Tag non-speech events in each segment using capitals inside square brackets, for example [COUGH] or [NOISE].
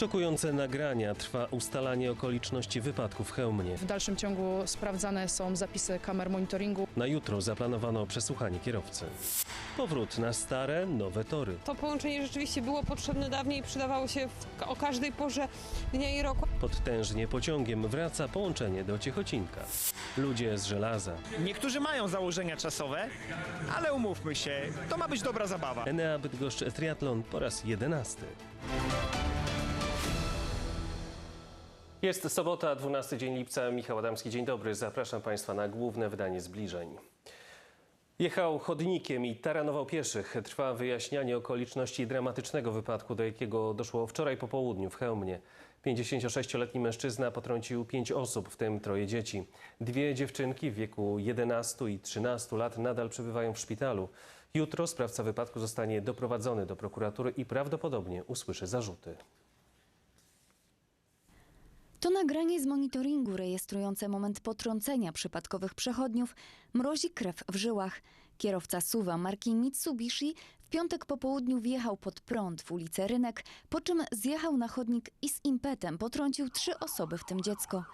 Szokujące nagrania. Trwa ustalanie okoliczności wypadku w Chełmnie. W dalszym ciągu sprawdzane są zapisy kamer monitoringu. Na jutro zaplanowano przesłuchanie kierowcy. Powrót na stare, nowe tory. To połączenie rzeczywiście było potrzebne dawniej i przydawało się w, o każdej porze dnia i roku. Podtężnie pociągiem wraca połączenie do Ciechocinka. Ludzie z żelaza. Niektórzy mają założenia czasowe, ale umówmy się, to ma być dobra zabawa. Enea Bydgoszcz Triathlon po raz jedenasty. Jest sobota, 12 dzień lipca. Michał Adamski, dzień dobry. Zapraszam Państwa na główne wydanie zbliżeń. Jechał chodnikiem i taranował pieszych. Trwa wyjaśnianie okoliczności dramatycznego wypadku, do jakiego doszło wczoraj po południu w Chełmnie. 56-letni mężczyzna potrącił pięć osób, w tym troje dzieci. Dwie dziewczynki w wieku 11 i 13 lat nadal przebywają w szpitalu. Jutro sprawca wypadku zostanie doprowadzony do prokuratury i prawdopodobnie usłyszy zarzuty. To nagranie z monitoringu rejestrujące moment potrącenia przypadkowych przechodniów mrozi krew w żyłach. Kierowca suwa marki Mitsubishi w piątek po południu wjechał pod prąd w ulicę Rynek, po czym zjechał na chodnik i z impetem potrącił trzy osoby, w tym dziecko.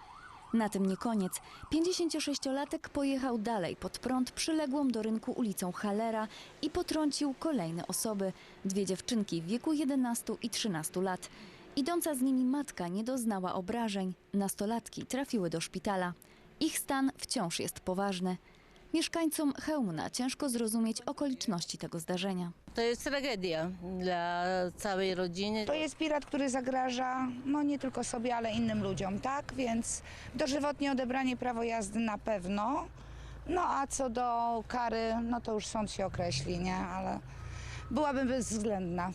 Na tym nie koniec. 56-latek pojechał dalej pod prąd przyległą do rynku ulicą Halera i potrącił kolejne osoby. Dwie dziewczynki w wieku 11 i 13 lat. Idąca z nimi matka nie doznała obrażeń. Nastolatki trafiły do szpitala. Ich stan wciąż jest poważny. Mieszkańcom Chełmna ciężko zrozumieć okoliczności tego zdarzenia. To jest tragedia dla całej rodziny. To jest pirat, który zagraża no nie tylko sobie, ale innym ludziom, tak? Więc dożywotnie odebranie prawa jazdy na pewno. No a co do kary, no to już sąd się określi, nie? Ale byłabym bezwzględna.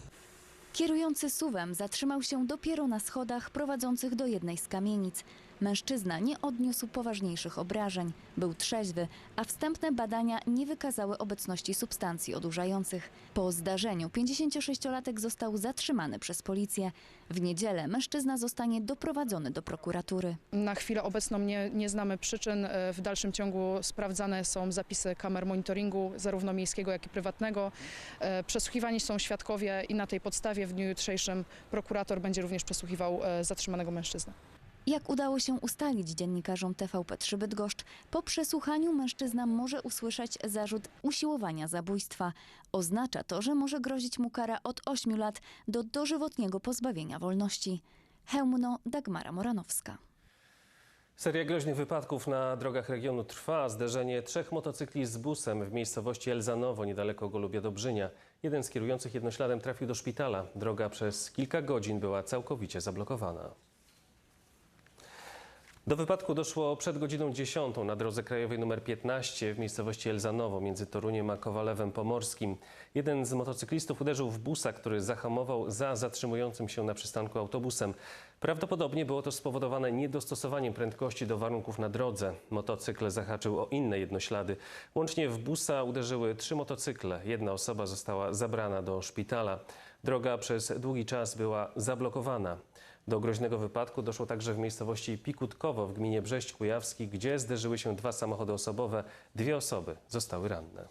Kierujący suwem zatrzymał się dopiero na schodach prowadzących do jednej z kamienic. Mężczyzna nie odniósł poważniejszych obrażeń. Był trzeźwy, a wstępne badania nie wykazały obecności substancji odurzających. Po zdarzeniu 56-latek został zatrzymany przez policję. W niedzielę mężczyzna zostanie doprowadzony do prokuratury. Na chwilę obecną nie, nie znamy przyczyn. E, W dalszym ciągu sprawdzane są zapisy kamer monitoringu, zarówno miejskiego, jak i prywatnego. E, Przesłuchiwani są świadkowie i na tej podstawie w dniu jutrzejszym prokurator będzie również przesłuchiwał e, zatrzymanego mężczyznę. Jak udało się ustalić dziennikarzom TVP3 Bydgoszcz, po przesłuchaniu mężczyzna może usłyszeć zarzut usiłowania zabójstwa. Oznacza to, że może grozić mu kara od 8 lat do dożywotniego pozbawienia wolności. Hełmno Dagmara Moranowska. Seria groźnych wypadków na drogach regionu trwa. Zderzenie trzech motocykli z busem w miejscowości Elzanowo, niedaleko Golubia Dobrzynia. Jeden z kierujących jednośladem trafił do szpitala. Droga przez kilka godzin była całkowicie zablokowana. Do wypadku doszło przed godziną 10 na drodze krajowej nr 15 w miejscowości Elzanowo między Toruniem a Kowalewem Pomorskim. Jeden z motocyklistów uderzył w busa, który zahamował za zatrzymującym się na przystanku autobusem. Prawdopodobnie było to spowodowane niedostosowaniem prędkości do warunków na drodze. Motocykl zahaczył o inne jednoślady. Łącznie w busa uderzyły trzy motocykle. Jedna osoba została zabrana do szpitala. Droga przez długi czas była zablokowana. Do groźnego wypadku doszło także w miejscowości Pikutkowo w gminie Brześć Kujawski, gdzie zderzyły się dwa samochody osobowe. Dwie osoby zostały ranne.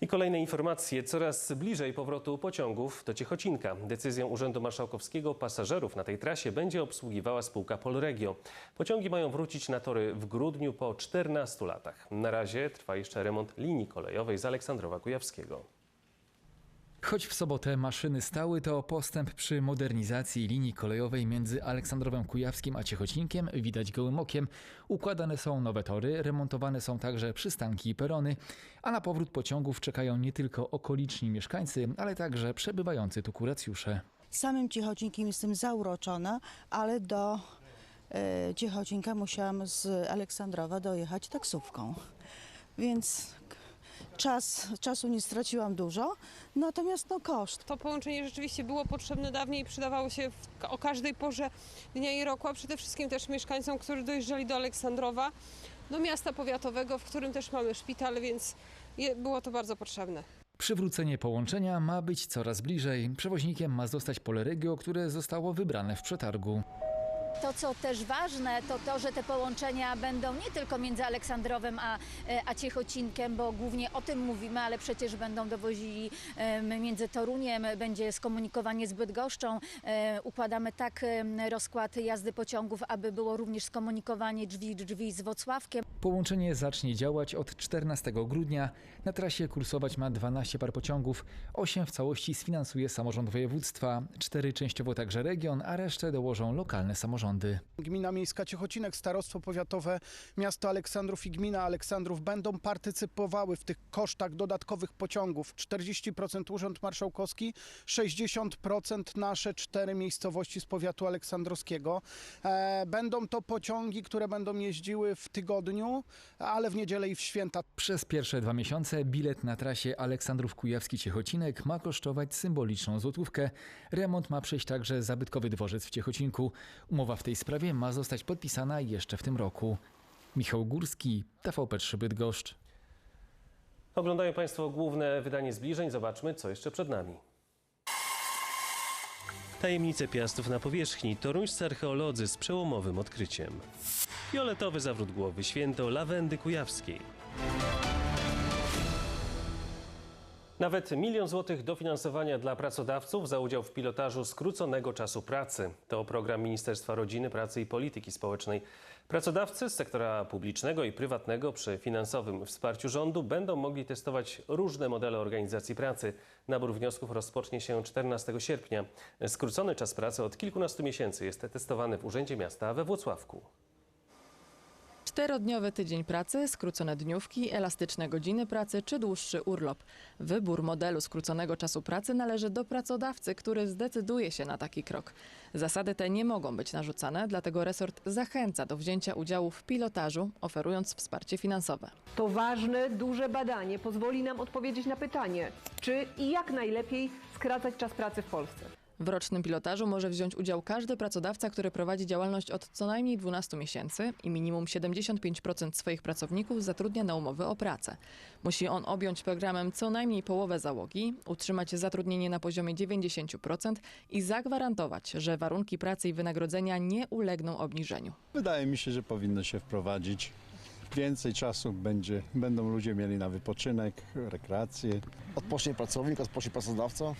I kolejne informacje. Coraz bliżej powrotu pociągów do Ciechocinka. Decyzją Urzędu Marszałkowskiego pasażerów na tej trasie będzie obsługiwała spółka Polregio. Pociągi mają wrócić na tory w grudniu po 14 latach. Na razie trwa jeszcze remont linii kolejowej z Aleksandrowa Kujawskiego. Choć w sobotę maszyny stały, to postęp przy modernizacji linii kolejowej między Aleksandrowem Kujawskim a Ciechocinkiem widać gołym okiem. Układane są nowe tory, remontowane są także przystanki i perony, a na powrót pociągów czekają nie tylko okoliczni mieszkańcy, ale także przebywający tu kuracjusze. Samym Ciechocinkiem jestem zauroczona, ale do e, Ciechocinka musiałam z Aleksandrowa dojechać taksówką. Więc czas, czasu nie straciłam dużo, natomiast no koszt. To połączenie rzeczywiście było potrzebne dawniej i przydawało się w, o każdej porze dnia i roku, a przede wszystkim też mieszkańcom, którzy dojeżdżali do Aleksandrowa, do miasta powiatowego, w którym też mamy szpital, więc je, było to bardzo potrzebne. Przywrócenie połączenia ma być coraz bliżej. Przewoźnikiem ma zostać Poleregio, które zostało wybrane w przetargu. To, co też ważne, to to, że te połączenia będą nie tylko między Aleksandrowem a, e, a Ciechocinkiem, bo głównie o tym mówimy, ale przecież będą dowozili między Toruniem, będzie skomunikowanie z Bydgoszczą. E, Układamy tak rozkład jazdy pociągów, aby było również skomunikowanie drzwi drzwi z Wocławkiem. Połączenie zacznie działać od 14 grudnia. Na trasie kursować ma 12 par pociągów. 8 w całości sfinansuje samorząd województwa, 4 częściowo także region, a resztę dołożą lokalne samorządy. Gmina Miejska Ciechocinek, Starostwo Powiatowe, Miasto Aleksandrów i Gmina Aleksandrów będą partycypowały w tych kosztach dodatkowych pociągów. 40% Urząd Marszałkowski, 60% nasze cztery miejscowości z powiatu aleksandrowskiego. E, Będą to pociągi, które będą jeździły w tygodniu, ale w niedzielę i w święta. Przez pierwsze dwa miesiące bilet na trasie Aleksandrów Kujawski-Ciechocinek ma kosztować symboliczną złotówkę. Remont ma przejść także zabytkowy dworzec w Ciechocinku. Umowa w tej sprawie ma zostać podpisana jeszcze w tym roku. Michał Górski, TVP3 Bydgoszcz. Oglądają Państwo główne wydanie zbliżeń. Zobaczmy, co jeszcze przed nami. Tajemnice piastów na powierzchni. Toruńscy archeolodzy z przełomowym odkryciem. Fioletowy zawrót głowy. Święto lawendy kujawskiej. Nawet milion złotych dofinansowania dla pracodawców za udział w pilotażu skróconego czasu pracy. To program Ministerstwa Rodziny, Pracy i Polityki Społecznej. Pracodawcy z sektora publicznego i prywatnego przy finansowym wsparciu rządu będą mogli testować różne modele organizacji pracy. Nabór wniosków rozpocznie się 14 sierpnia. Skrócony czas pracy od kilkunastu miesięcy jest testowany w Urzędzie Miasta we Włocławku. Czterodniowy tydzień pracy, skrócone dniówki, elastyczne godziny pracy czy dłuższy urlop. Wybór modelu skróconego czasu pracy należy do pracodawcy, który zdecyduje się na taki krok. Zasady te nie mogą być narzucane, dlatego resort zachęca do wzięcia udziału w pilotażu, oferując wsparcie finansowe. To ważne, duże badanie pozwoli nam odpowiedzieć na pytanie, czy i jak najlepiej skracać czas pracy w Polsce. W rocznym pilotażu może wziąć udział każdy pracodawca, który prowadzi działalność od co najmniej 12 miesięcy i minimum 75% swoich pracowników zatrudnia na umowy o pracę. Musi on objąć programem co najmniej połowę załogi, utrzymać zatrudnienie na poziomie 90% i zagwarantować, że warunki pracy i wynagrodzenia nie ulegną obniżeniu. Wydaje mi się, że powinno się wprowadzić. Więcej czasu będzie, będą ludzie mieli na wypoczynek, rekreację. Odpocznie pracownik, odpocznie pracodawca.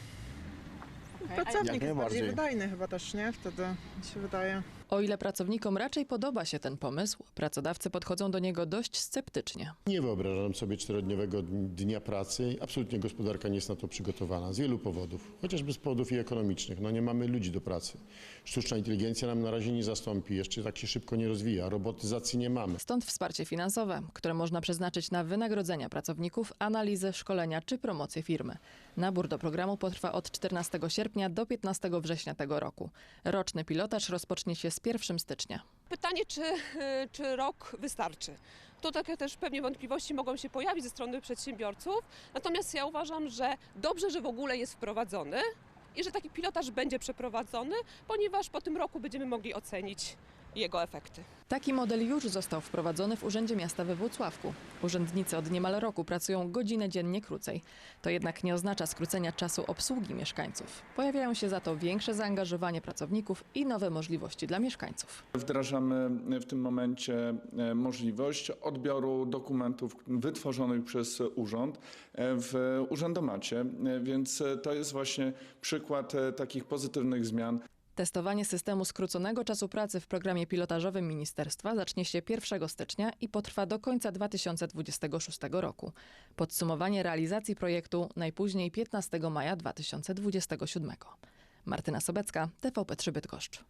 Pracownik jest bardziej wydajny chyba też, nie? Wtedy mi się wydaje. O ile pracownikom raczej podoba się ten pomysł, pracodawcy podchodzą do niego dość sceptycznie. Nie wyobrażam sobie czterodniowego dnia pracy. Absolutnie gospodarka nie jest na to przygotowana z wielu powodów, chociażby z powodów i ekonomicznych. No nie mamy ludzi do pracy. Sztuczna inteligencja nam na razie nie zastąpi, jeszcze tak się szybko nie rozwija, robotyzacji nie mamy. Stąd wsparcie finansowe, które można przeznaczyć na wynagrodzenia pracowników, analizę, szkolenia czy promocję firmy. Nabór do programu potrwa od 14 sierpnia do 15 września tego roku. Roczny pilotaż rozpocznie się z 1 stycznia. Pytanie, czy, y, czy rok wystarczy? Tu takie też pewnie wątpliwości mogą się pojawić ze strony przedsiębiorców. Natomiast ja uważam, że dobrze, że w ogóle jest wprowadzony i że taki pilotaż będzie przeprowadzony, ponieważ po tym roku będziemy mogli ocenić jego efekty. Taki model już został wprowadzony w Urzędzie Miasta we Włocławku. Urzędnicy od niemal roku pracują godzinę dziennie krócej. To jednak nie oznacza skrócenia czasu obsługi mieszkańców. Pojawiają się za to większe zaangażowanie pracowników i nowe możliwości dla mieszkańców. Wdrażamy w tym momencie e, możliwość odbioru dokumentów wytworzonych przez urząd e, w urzędomacie, e, więc e, to jest właśnie przykład e, takich pozytywnych zmian. Testowanie systemu skróconego czasu pracy w programie pilotażowym ministerstwa zacznie się 1 stycznia i potrwa do końca 2026 roku. Podsumowanie realizacji projektu najpóźniej 15 maja 2027. Martyna Sobecka, TVP3 Bydgoszcz.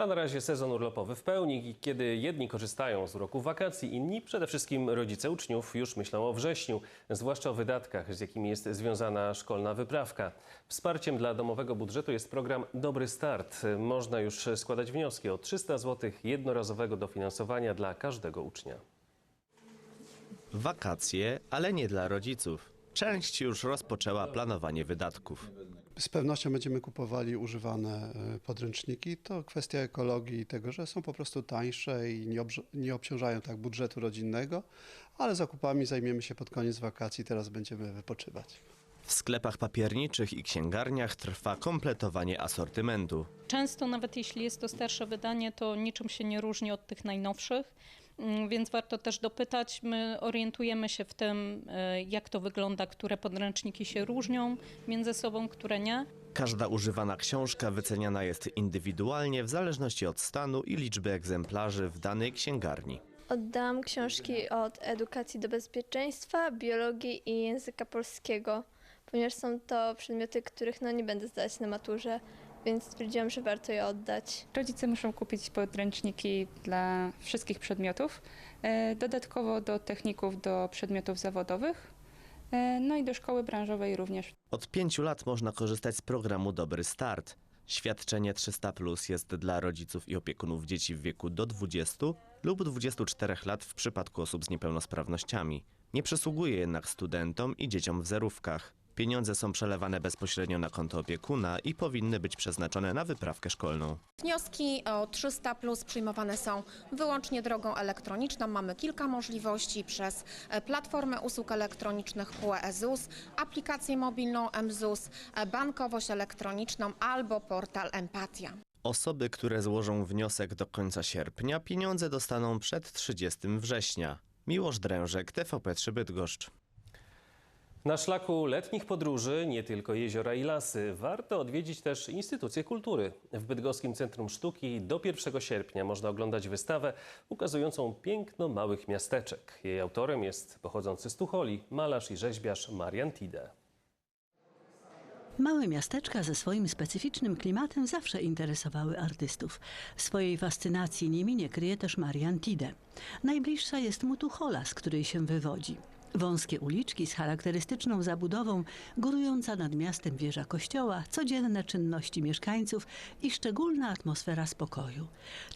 A na razie sezon urlopowy w pełni, kiedy jedni korzystają z uroku wakacji, inni, przede wszystkim rodzice uczniów, już myślą o wrześniu, zwłaszcza o wydatkach, z jakimi jest związana szkolna wyprawka. Wsparciem dla domowego budżetu jest program Dobry Start. Można już składać wnioski o 300 zł jednorazowego dofinansowania dla każdego ucznia. Wakacje, ale nie dla rodziców. Część już rozpoczęła planowanie wydatków. Z pewnością będziemy kupowali używane e, podręczniki. To kwestia ekologii i tego, że są po prostu tańsze i nie, obrz- nie obciążają tak budżetu rodzinnego, ale zakupami zajmiemy się pod koniec wakacji, teraz będziemy wypoczywać. W sklepach papierniczych i księgarniach trwa kompletowanie asortymentu. Często nawet jeśli jest to starsze wydanie, to niczym się nie różni od tych najnowszych, więc warto też dopytać. My orientujemy się w tym, e, jak to wygląda, które podręczniki się różnią między sobą, które nie. Każda używana książka wyceniana jest indywidualnie w zależności od stanu i liczby egzemplarzy w danej księgarni. Oddałam książki od edukacji do bezpieczeństwa, biologii i języka polskiego, ponieważ są to przedmioty, których no nie będę zdać na maturze, więc stwierdziłam, że warto je oddać. Rodzice muszą kupić podręczniki dla wszystkich przedmiotów, e, dodatkowo do techników do przedmiotów zawodowych, e, no i do szkoły branżowej również. Od pięciu lat można korzystać z programu Dobry Start. Świadczenie 300 Plus jest dla rodziców i opiekunów dzieci w wieku do 20 lub 24 lat w przypadku osób z niepełnosprawnościami. Nie przysługuje jednak studentom i dzieciom w zerówkach. Pieniądze są przelewane bezpośrednio na konto opiekuna i powinny być przeznaczone na wyprawkę szkolną. Wnioski o 300 plus przyjmowane są wyłącznie drogą elektroniczną. Mamy kilka możliwości przez e, platformę usług elektronicznych PUE ZUS, aplikację mobilną mZUS, e, bankowość elektroniczną albo portal Empatia. Osoby, które złożą wniosek do końca sierpnia, pieniądze dostaną przed 30 września. Miłosz Drężek, TVP3 Bydgoszcz. Na szlaku letnich podróży nie tylko jeziora i lasy, warto odwiedzić też instytucje kultury. W Bydgoskim Centrum Sztuki do 1 sierpnia można oglądać wystawę ukazującą piękno małych miasteczek. Jej autorem jest pochodzący z Tucholi malarz i rzeźbiarz Marian Tide. Małe miasteczka ze swoim specyficznym klimatem zawsze interesowały artystów. Swojej fascynacji nimi nie kryje też Marian Tide. Najbliższa jest mu Tuchola, z której się wywodzi. Wąskie uliczki z charakterystyczną zabudową, górująca nad miastem wieża kościoła, codzienne czynności mieszkańców i szczególna atmosfera spokoju.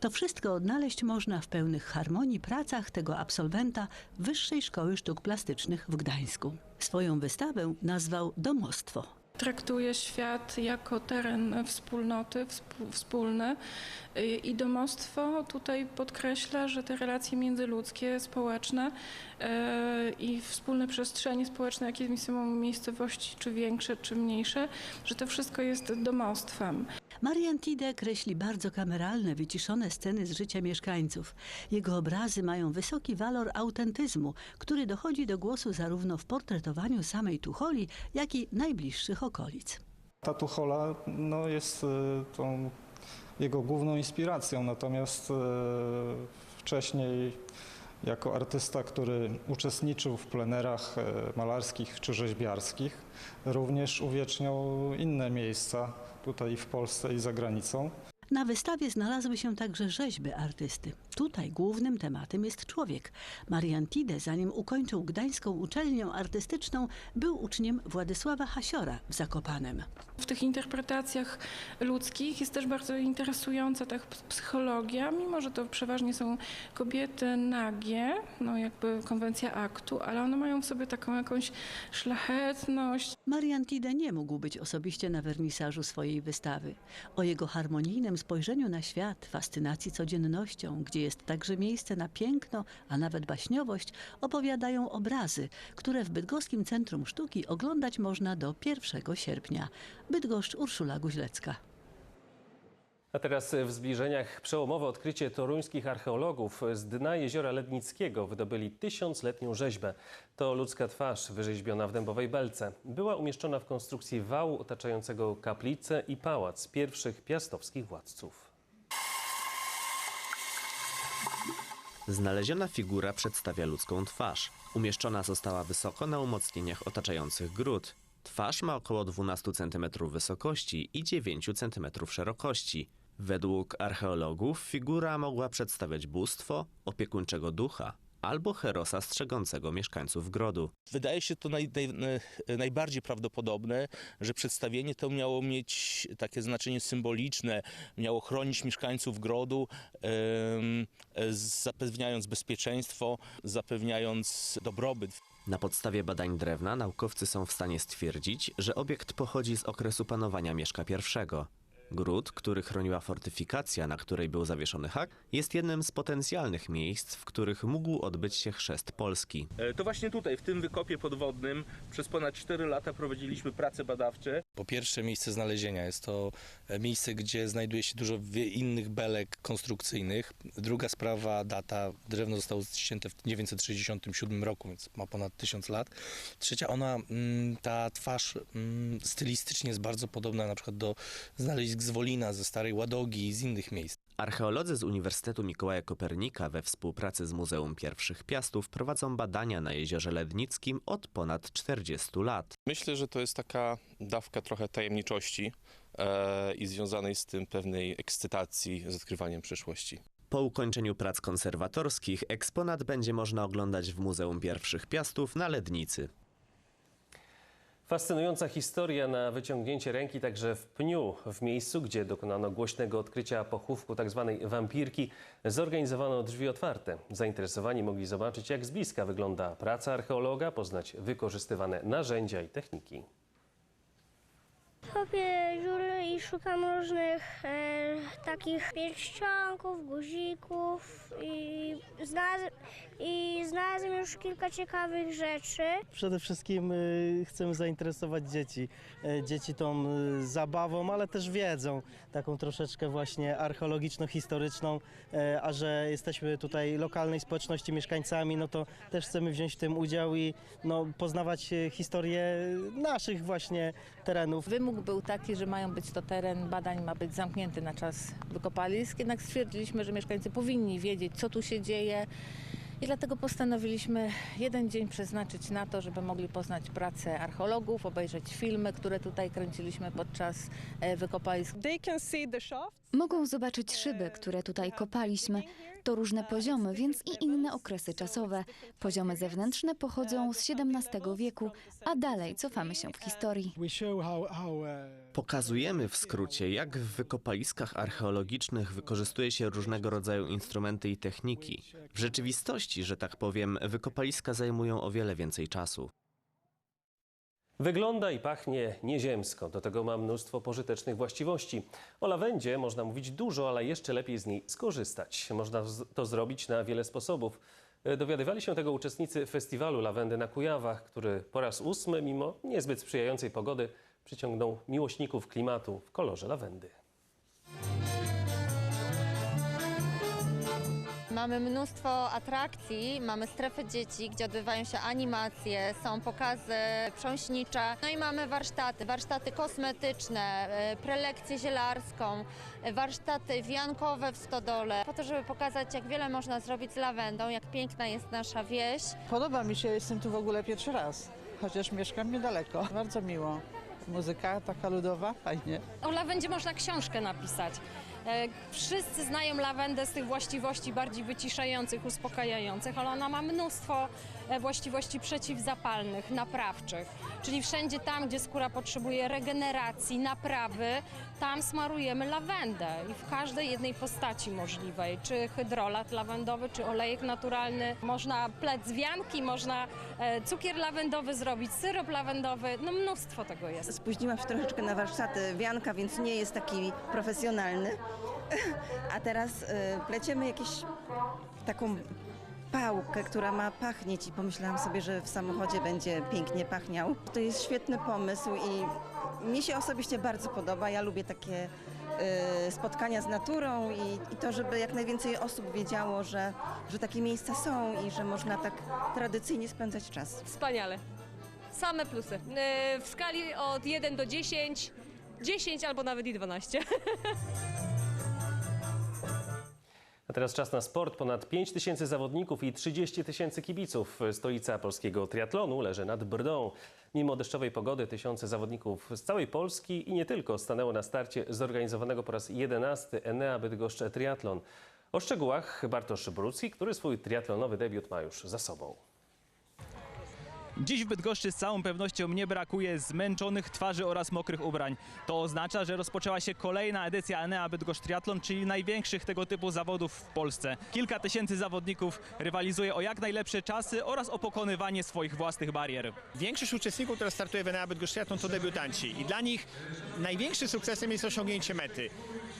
To wszystko odnaleźć można w pełnych harmonii pracach tego absolwenta Wyższej Szkoły Sztuk Plastycznych w Gdańsku. Swoją wystawę nazwał Domostwo. Traktuje świat jako teren wspólnoty, wspólny i domostwo tutaj podkreśla, że te relacje międzyludzkie, społeczne y, i wspólne przestrzenie społeczne, jakie są miejscowości, czy większe, czy mniejsze, że to wszystko jest domostwem. Marian Tide kreśli bardzo kameralne, wyciszone sceny z życia mieszkańców. Jego obrazy mają wysoki walor autentyzmu, który dochodzi do głosu zarówno w portretowaniu samej Tucholi, jak i najbliższych okolic. Ta Tuchola no, jest e, tą jego główną inspiracją, natomiast e, wcześniej jako artysta, który uczestniczył w plenerach e, malarskich czy rzeźbiarskich, również uwieczniał inne miejsca tutaj w Polsce i za granicą. Na wystawie znalazły się także rzeźby artysty. Tutaj głównym tematem jest człowiek. Marian Tide, zanim ukończył Gdańską Uczelnię Artystyczną, był uczniem Władysława Hasiora w Zakopanem. W tych interpretacjach ludzkich jest też bardzo interesująca ta psychologia, mimo że to przeważnie są kobiety nagie, no jakby konwencja aktu, ale one mają w sobie taką jakąś szlachetność. Marian Tide nie mógł być osobiście na wernisażu swojej wystawy. O jego harmonijnym spojrzeniu na świat, fascynacji codziennością, gdzie jest także miejsce na piękno, a nawet baśniowość, opowiadają obrazy, które w Bydgoskim Centrum Sztuki oglądać można do 1 sierpnia. Bydgoszcz Urszula Guźlecka. A teraz w zbliżeniach przełomowe odkrycie toruńskich archeologów z dna jeziora Lednickiego wydobyli tysiącletnią rzeźbę. To ludzka twarz wyrzeźbiona w dębowej belce. Była umieszczona w konstrukcji wału otaczającego kaplicę i pałac pierwszych piastowskich władców. Znaleziona figura przedstawia ludzką twarz. Umieszczona została wysoko na umocnieniach otaczających gród. Twarz ma około 12 cm wysokości i 9 cm szerokości. Według archeologów figura mogła przedstawiać bóstwo, opiekuńczego ducha albo herosa strzegącego mieszkańców grodu. Wydaje się to naj, naj, najbardziej prawdopodobne, że przedstawienie to miało mieć takie znaczenie symboliczne, miało chronić mieszkańców grodu, em, zapewniając bezpieczeństwo, zapewniając dobrobyt. Na podstawie badań drewna naukowcy są w stanie stwierdzić, że obiekt pochodzi z okresu panowania Mieszka I. Gród, który chroniła fortyfikacja, na której był zawieszony hak, jest jednym z potencjalnych miejsc, w których mógł odbyć się chrzest Polski. E, To właśnie tutaj, w tym wykopie podwodnym, przez ponad 4 lata prowadziliśmy prace badawcze. Po pierwsze miejsce znalezienia. Jest to e, miejsce, gdzie znajduje się dużo innych belek konstrukcyjnych. Druga sprawa, data. Drewno zostało ścięte w 967 roku, więc ma ponad 1000 lat. Trzecia, ona, mm, ta twarz mm, stylistycznie jest bardzo podobna na przykład do znalezisk z Wolina, ze Starej Ładogi i z innych miejsc. Archeolodzy z Uniwersytetu Mikołaja Kopernika we współpracy z Muzeum Pierwszych Piastów prowadzą badania na Jeziorze Lednickim od ponad 40 lat. Myślę, że to jest taka dawka trochę tajemniczości e, i związanej z tym pewnej ekscytacji z odkrywaniem przyszłości. Po ukończeniu prac konserwatorskich eksponat będzie można oglądać w Muzeum Pierwszych Piastów na Lednicy. Fascynująca historia na wyciągnięcie ręki także w Pniu, w miejscu, gdzie dokonano głośnego odkrycia pochówku tzw. wampirki, zorganizowano drzwi otwarte. Zainteresowani mogli zobaczyć, jak z bliska wygląda praca archeologa, poznać wykorzystywane narzędzia i techniki. Kopię dziury i szukam różnych e, takich pierścionków, guzików i, znalaz- i znalazłem już kilka ciekawych rzeczy. Przede wszystkim y, chcemy zainteresować dzieci. E, Dzieci tą y, zabawą, ale też wiedzą, taką troszeczkę właśnie archeologiczno-historyczną, e, a że jesteśmy tutaj lokalnej społeczności mieszkańcami, no to też chcemy wziąć w tym udział i no, poznawać e, historię naszych właśnie terenów. Wymóg był taki, że mają być to teren badań, ma być zamknięty na czas wykopalisk, jednak stwierdziliśmy, że mieszkańcy powinni wiedzieć, co tu się dzieje. I dlatego postanowiliśmy jeden dzień przeznaczyć na to, żeby mogli poznać pracę archeologów, obejrzeć filmy, które tutaj kręciliśmy podczas e, wykopalisk. Mogą zobaczyć szyby, które tutaj kopaliśmy. To różne poziomy, więc i inne okresy czasowe. Poziomy zewnętrzne pochodzą z XVII wieku, a dalej cofamy się w historii. Pokazujemy w skrócie, jak w wykopaliskach archeologicznych wykorzystuje się różnego rodzaju instrumenty i techniki. W rzeczywistości, że tak powiem, wykopaliska zajmują o wiele więcej czasu. Wygląda i pachnie nieziemsko. Do tego ma mnóstwo pożytecznych właściwości. O lawendzie można mówić dużo, ale jeszcze lepiej z niej skorzystać. Można to zrobić na wiele sposobów. E, Dowiadywali się tego uczestnicy festiwalu Lawendy na Kujawach, który po raz ósmy, mimo niezbyt sprzyjającej pogody, przyciągnął miłośników klimatu w kolorze lawendy. Mamy mnóstwo atrakcji, mamy strefy dzieci, gdzie odbywają się animacje, są pokazy prząśnicze, no i mamy warsztaty, warsztaty kosmetyczne, e, prelekcję zielarską, e, warsztaty wiankowe w stodole, po to, żeby pokazać, jak wiele można zrobić z lawendą, jak piękna jest nasza wieś. Podoba mi się, jestem tu w ogóle pierwszy raz, chociaż mieszkam niedaleko. Bardzo miło. Muzyka taka ludowa, fajnie. O lawendzie można książkę napisać. E, Wszyscy znają lawendę z tych właściwości bardziej wyciszających, uspokajających, ale ona ma mnóstwo e, właściwości przeciwzapalnych, naprawczych. Czyli wszędzie tam, gdzie skóra potrzebuje regeneracji, naprawy, tam smarujemy lawendę i w każdej jednej postaci możliwej, czy hydrolat lawendowy, czy olejek naturalny. Można plec wianki, można e, cukier lawendowy zrobić, syrop lawendowy, no mnóstwo tego jest. Spóźniłam się troszeczkę na warsztaty wianka, więc nie jest taki profesjonalny. A teraz y, pleciemy jakieś taką pałkę, która ma pachnieć i pomyślałam sobie, że w samochodzie będzie pięknie pachniał. To jest świetny pomysł i mi się osobiście bardzo podoba. Ja lubię takie y, spotkania z naturą i, i to, żeby jak najwięcej osób wiedziało, że, że takie miejsca są i że można tak tradycyjnie spędzać czas. Wspaniale. Same plusy. Yy, W skali od 1 do 10, 10 albo nawet i 12. [LAUGHS] Teraz czas na sport. Ponad 5 tysięcy zawodników i 30 tysięcy kibiców. Stolica polskiego triatlonu leży nad Brdą. Mimo deszczowej pogody tysiące zawodników z całej Polski i nie tylko stanęło na starcie zorganizowanego po raz 11 Enea Bydgoszcz Triatlon. O szczegółach Bartosz Brudski, który swój triatlonowy debiut ma już za sobą. Dziś w Bydgoszczy z całą pewnością nie brakuje zmęczonych twarzy oraz mokrych ubrań. To oznacza, że rozpoczęła się kolejna edycja Enea Bydgoszcz Triathlon, czyli największych tego typu zawodów w Polsce. Kilka tysięcy zawodników rywalizuje o jak najlepsze czasy oraz o pokonywanie swoich własnych barier. Większość uczestników, która startuje w Enea Bydgoszcz Triathlon to debiutanci i dla nich największym sukcesem jest osiągnięcie mety.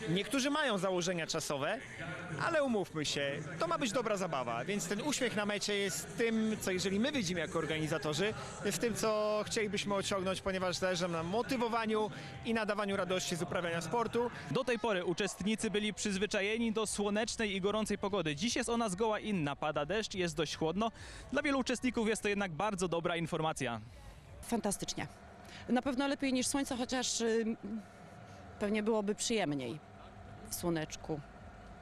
Niektórzy mają założenia czasowe, ale umówmy się, to ma być dobra zabawa, więc ten uśmiech na mecie jest tym, co jeżeli my widzimy jako organizatorzy, jest tym, co chcielibyśmy osiągnąć, ponieważ zależy nam na motywowaniu i nadawaniu radości z uprawiania sportu. Do tej pory uczestnicy byli przyzwyczajeni do słonecznej i gorącej pogody. Dziś jest ona zgoła inna. Pada deszcz, jest dość chłodno. Dla wielu uczestników jest to jednak bardzo dobra informacja. Fantastycznie. Na pewno lepiej niż słońce, chociaż pewnie byłoby przyjemniej w słoneczku.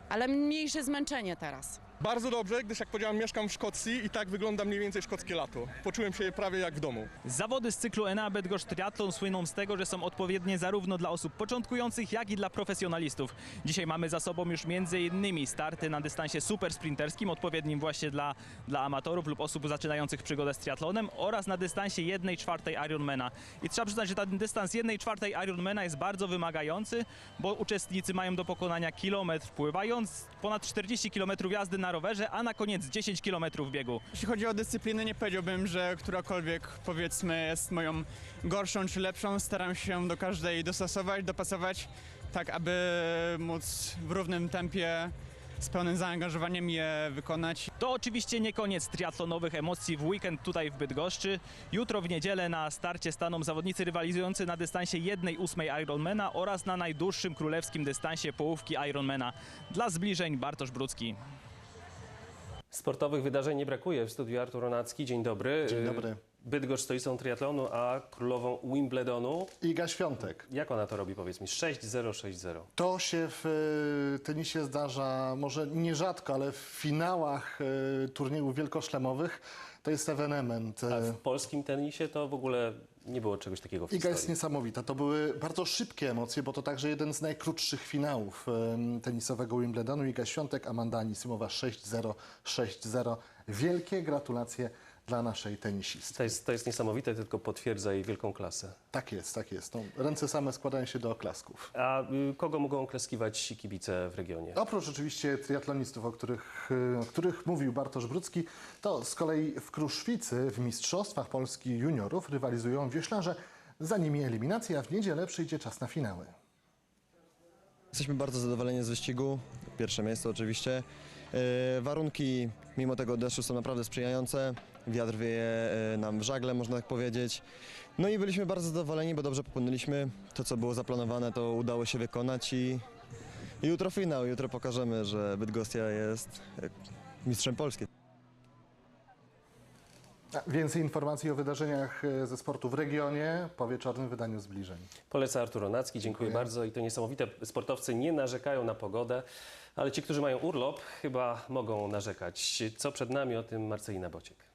Ale mniejsze zmęczenie teraz. Bardzo dobrze, gdyż jak powiedziałem mieszkam w Szkocji i tak wygląda mniej więcej szkockie lato. Poczułem się prawie jak w domu. Zawody z cyklu Enea Bydgoszcz Triathlon słyną z tego, że są odpowiednie zarówno dla osób początkujących, jak i dla profesjonalistów. Dzisiaj mamy za sobą już między innymi starty na dystansie super sprinterskim, odpowiednim właśnie dla, dla amatorów lub osób zaczynających przygodę z triatlonem oraz na dystansie 1 czwartej Ironmana. I trzeba przyznać, że ten dystans 1 czwartej Ironmana jest bardzo wymagający, bo uczestnicy mają do pokonania kilometr pływając, ponad 40 km jazdy na rowerze, a na koniec 10 km biegu. Jeśli chodzi o dyscypliny, nie powiedziałbym, że którakolwiek powiedzmy jest moją gorszą czy lepszą. Staram się do każdej dostosować, dopasować, tak aby móc w równym tempie z pełnym zaangażowaniem je wykonać. To oczywiście nie koniec triatlonowych emocji w weekend tutaj w Bydgoszczy. Jutro w niedzielę na starcie staną zawodnicy rywalizujący na dystansie 1,8 Ironmana oraz na najdłuższym królewskim dystansie połówki Ironmana. Dla zbliżeń Bartosz Brucki. Sportowych wydarzeń nie brakuje. W studiu Artur Ronacki. Dzień dobry. Dzień dobry. Bydgoszcz stolicą triatlonu, a królową Wimbledonu. Iga Świątek. Jak ona to robi, powiedz mi? 6-0, 6-0. To się w e, tenisie zdarza może nierzadko, ale w finałach e, turniejów wielkoszlemowych to jest ewenement. A w polskim tenisie to w ogóle nie było czegoś takiego w Iga historii. jest niesamowita. To były bardzo szybkie emocje, bo to także jeden z najkrótszych finałów em, tenisowego Wimbledonu. Iga Świątek, Amanda Anisimowa 6-0, 6-0. Wielkie gratulacje dla naszej tenisisty. To jest, to jest niesamowite, tylko potwierdza jej wielką klasę. Tak jest, tak jest. No, ręce same składają się do oklasków. A y, kogo mogą oklaskiwać kibice w regionie? Oprócz oczywiście triatlonistów, o których, y, o których mówił Bartosz Brucki, to z kolei w Kruszwicy w Mistrzostwach Polski Juniorów rywalizują wioślarze. Za nimi eliminacja, a w niedzielę przyjdzie czas na finały. Jesteśmy bardzo zadowoleni z wyścigu. Pierwsze miejsce oczywiście. E, Warunki mimo tego deszczu są naprawdę sprzyjające. Wiatr wieje e, nam w żagle, można tak powiedzieć. No i byliśmy bardzo zadowoleni, bo dobrze popłynęliśmy. To, co było zaplanowane, to udało się wykonać i jutro finał. Jutro pokażemy, że Bydgoszcz jest e, mistrzem Polski. Więcej informacji o wydarzeniach e, ze sportu w regionie po wieczornym wydaniu zbliżeń. Poleca Artur Ronacki, dziękuję, Dziękuję. bardzo. I to niesamowite, sportowcy nie narzekają na pogodę, ale ci, którzy mają urlop, chyba mogą narzekać. Co przed nami, o tym Marcelina Bociek.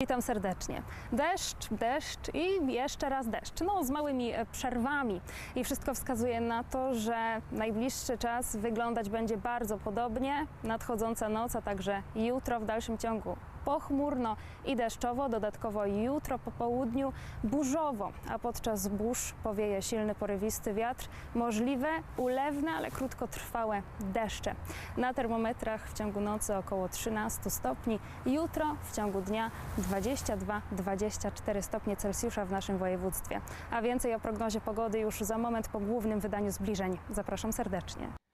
Witam serdecznie. Deszcz, deszcz i jeszcze raz deszcz. No, z małymi e, przerwami. I wszystko wskazuje na to, że najbliższy czas wyglądać będzie bardzo podobnie. Nadchodząca noc, a także jutro w dalszym ciągu pochmurno i deszczowo, dodatkowo jutro po południu burzowo, a podczas burz powieje silny porywisty wiatr, możliwe ulewne, ale krótkotrwałe deszcze. Na termometrach w ciągu nocy około 13 stopni, jutro w ciągu dnia 22-24 stopnie Celsjusza w naszym województwie. A więcej o prognozie pogody już za moment po głównym wydaniu zbliżeń. Zapraszam serdecznie.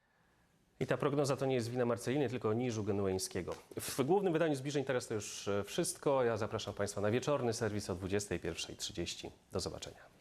I ta prognoza to nie jest wina Marceliny, tylko niżu genueńskiego. W głównym wydaniu zbliżeń teraz to już e, wszystko. Ja zapraszam Państwa na wieczorny serwis o 21.30. Do zobaczenia.